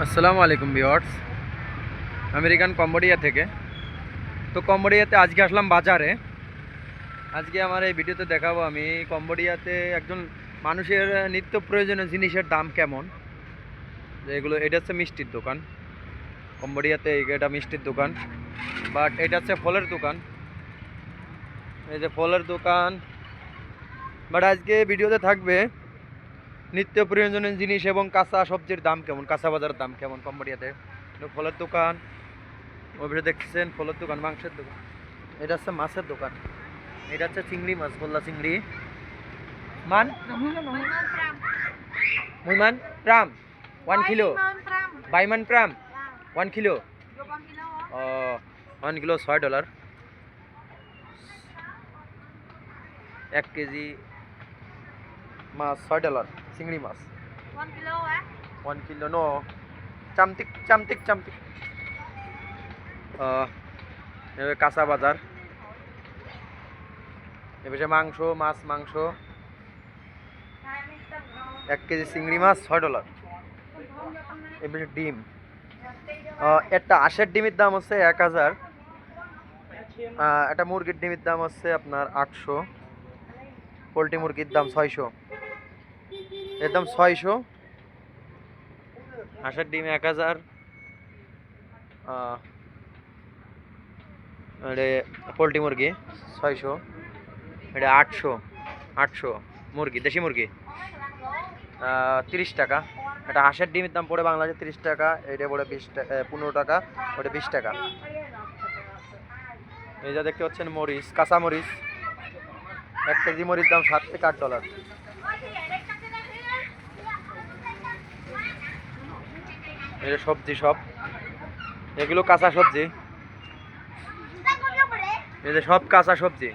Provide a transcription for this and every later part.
আসসালামু আলাইকুম viewers American Cambodia থেকে। তো কম্বোডিয়াতে আজকে আসলাম বাজারে। আজকে আমার এই ভিডিওতে দেখাবো আমি কম্বোডিয়াতে একজন মানুষের নিত্য প্রয়োজনীয় জিনিসের দাম কেমন। এগুলো, এটা হচ্ছে মিষ্টির দোকান। কম্বোডিয়াতে এটা মিষ্টির দোকান। বাট এটা হচ্ছে ফলের দোকান। এই যে ফলের দোকান। বাট আজকে ভিডিওতে থাকবে নিত্য প্রয়োজনীয় জিনিস এবং কাঁচা সবজির দাম কেমন? কাঁচা বাজারের দাম কেমন কম্বোডিয়াতে? ফলের দোকান। ওইভাবে দেখছেন ফলের দোকান, মাংসের দোকান। এটা হচ্ছে মাছের দোকান। এটা হচ্ছে চিংড়ি মাছ বললা চিংড়ি। মান? মুইমান প্রাম। One kilo. বাইমান প্রাম। One kilo. One kilo ছয় ডলার। এক কেজি মাছ ছয় ডলার চিংড়ি মাছ। One kilo no. চামতিক চামতিক চামতিক কাঁচা বাজার এবার মাংস মাছ মাংস। এক কেজি চিংড়ি মাছ ছয় ডলার এবার ডিম। একটা আশের ডিমের দাম হচ্ছে এক হাজার। একটা মুরগির ডিমের দাম হচ্ছে আপনার আটশো। পোলট্রি মুরগির দাম ছয়শো। এর দাম ছয়শো। হাঁসের ডিম এক হাজার। পোলট্রি মুরগি ছয়শো। এটা আটশো আটশো মুরগি, দেশি মুরগি। তিরিশ টাকা। এটা হাঁসের ডিমের দাম পড়ে বাংলাদেশে তিরিশ টাকা, এটা পড়ে বিশ টাকা পনেরো টাকা, ওটা বিশ টাকা। এই যা দেখতে পাচ্ছেন মরিচ, কাঁচা মরিচ। এক কেজি মরিচ দাম সাত থেকে আট ডলার। এটা সবজি সব। এগুলো কাঁচা সবজি। যে সব কাঁচা সবজি।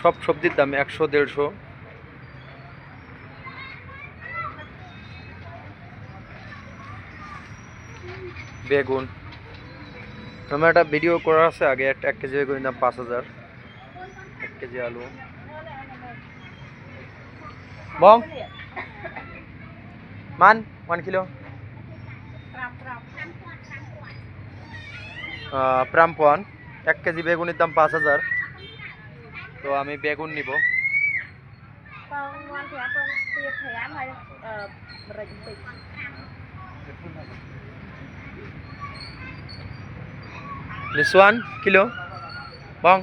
সব সবজির দাম একশো, দেড়শো। বেগুন। আমার একটা ভিডিও করা আছে আগে, এক কেজি বেগুনের দাম পাঁচ হাজার। এক কেজি আলু বং মান ওয়ান কিলো প্রামপন এক কেজি বেগুনের দাম পাঁচ হাজার তো আমি বেগুন নিব This kilo bong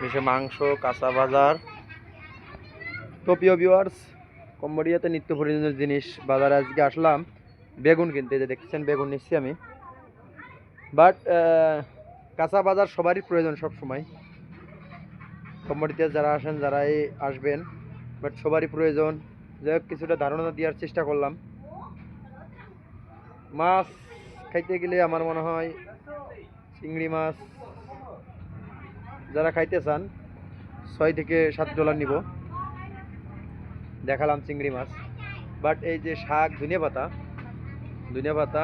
মিশে মাংস, কাঁচা বাজার। প্রিয় ভিউয়ার্স কম্বোডিয়াতে নিত্য প্রয়োজনীয় জিনিস বাজারে আজকে আসলাম। বেগুন কিনতে যে দেখছেন বেগুন নিচ্ছি আমি। বাট কাঁচা বাজার সবারই প্রয়োজন সব সময় কম্বোডিয়াতে যারা আসেন, যারাই আসবেন বাট সবারই প্রয়োজন। যাই কিছুটা ধারণা দেওয়ার চেষ্টা করলাম। মাছ খাইতে গেলে আমার মনে হয় চিংড়ি মাছ যারা খাইতে চান, ছয় থেকে সাত ডলার নিব। দেখালাম চিংড়ি মাছ। বাট এই যে শাক, ধনিয়া পাতা ধনিয়া পাতা